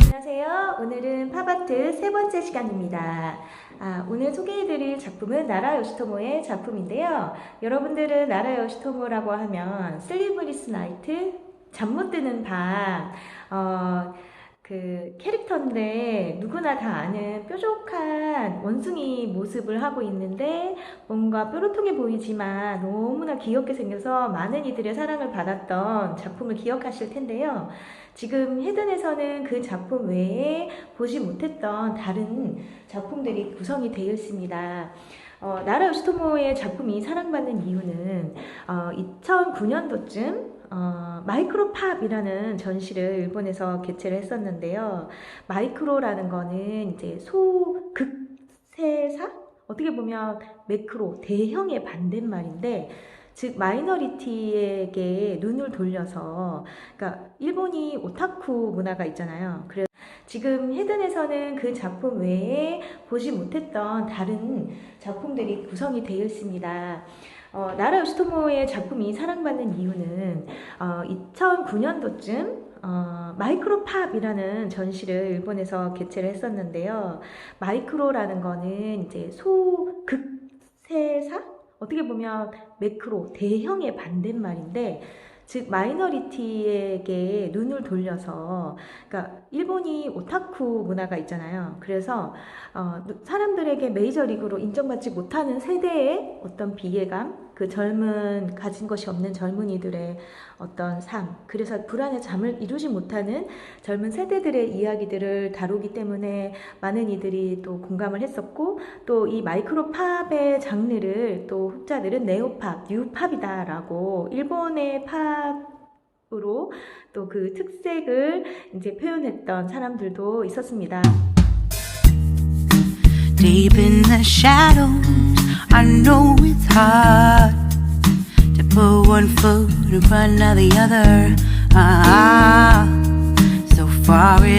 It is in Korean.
안녕하세요. 오늘은 팝아트 세 번째 시간입니다. 아, 오늘 소개해드릴 작품은 나라 요시토모의 작품인데요. 여러분들은 나라 요시토모라고 하면 슬리브리스 나이트, 잠 못 드는 밤, 어, 그 캐릭터인데 누구나 다 아는 뾰족한 원숭이 모습을 하고 있는데 뭔가 뾰로통해 보이지만 너무나 귀엽게 생겨서 많은 이들의 사랑을 받았던 작품을 기억하실 텐데요. 지금 헤든에서는 그 작품 외에 보지 못했던 다른 작품들이 구성이 되어 있습니다. 어, 나라 요시토모의 작품이 사랑받는 이유는 어, 2009년도쯤 어, 마이크로팝이라는 전시를 일본에서 개최를 했었는데요. 마이크로라는 거는 이제 소극세사? 어떻게 보면 매크로, 대형의 반대말인데, 즉, 마이너리티에게 눈을 돌려서, 그러니까, 일본이 오타쿠 문화가 있잖아요. 그래서 지금 헤든에서는 그 작품 외에 보지 못했던 다른 작품들이 구성이 되어 있습니다. 어, 나라 요시토모의 작품이 사랑받는 이유는 어, 2009년도쯤 어, 마이크로팝이라는 전시를 일본에서 개최를 했었는데요. 마이크로라는 거는 이제 소극세사? 어떻게 보면 매크로, 대형의 반대말인데, 즉 마이너리티에게 눈을 돌려서 그러니까 일본이 오타쿠 문화가 있잖아요. 그래서 어, 사람들에게 메이저리그로 인정받지 못하는 세대의 어떤 비애감, 그 젊은 가진 것이 없는 젊은이들의 어떤 삶, 그래서 불안의 잠을 이루지 못하는 젊은 세대들의 이야기들을 다루기 때문에 많은 이들이 또 공감을 했었고 또 이 마이크로 팝의 장르를 또 흑자들은 네오팝, 뉴팝이다라고 일본의 팝 으로 또 그 특색을 이제 표현했던 사람들도 있었습니다. Deep in the shadows, I know it's hard one foot in front of the other. Ah, so far